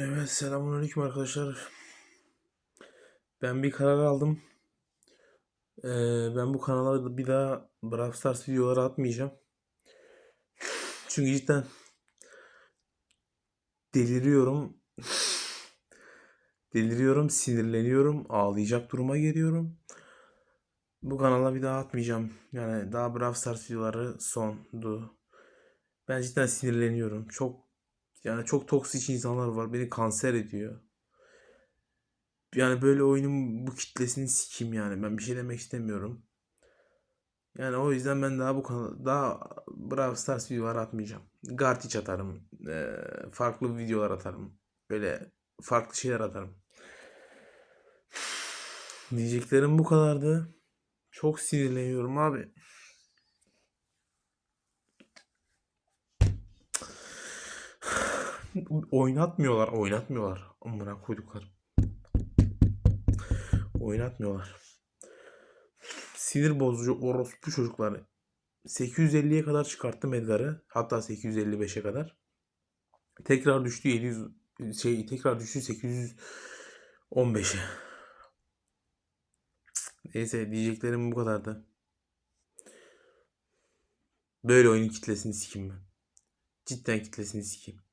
Evet, selamünaleyküm arkadaşlar. Ben bir karar aldım. Ee, ben bu kanala bir daha Brawl Stars videoları atmayacağım. Çünkü cidden deliriyorum. Deliriyorum, sinirleniyorum, ağlayacak duruma geliyorum. Bu kanala bir daha atmayacağım. Yani daha Brawl Stars videoları sondu. Ben cidden sinirleniyorum. Çok yani çok toksik insanlar var. Beni kanser ediyor. Yani böyle oyunun bu kitlesini sikeyim yani. Ben bir şey demek istemiyorum. Yani o yüzden ben daha bu kanal daha Brawl Stars videolar atmayacağım. Gartic atarım. eee, farklı videolar atarım. Böyle farklı şeyler atarım. Diyeceklerim bu kadardı. Çok sinirleniyorum abi. Oynatmıyorlar, oynatmıyorlar. Amına koyduklarım. Oynatmıyorlar. Sinir bozucu orospu çocukları. 850'ye kadar çıkarttım Edgar'ı. Hatta 855'e kadar. Tekrar düştü 700 şey tekrar düştü 815'e. Neyse diyeceklerim bu kadardı. Böyle oyunun kitlesini sikeyim ben. Cidden kitlesini sikeyim.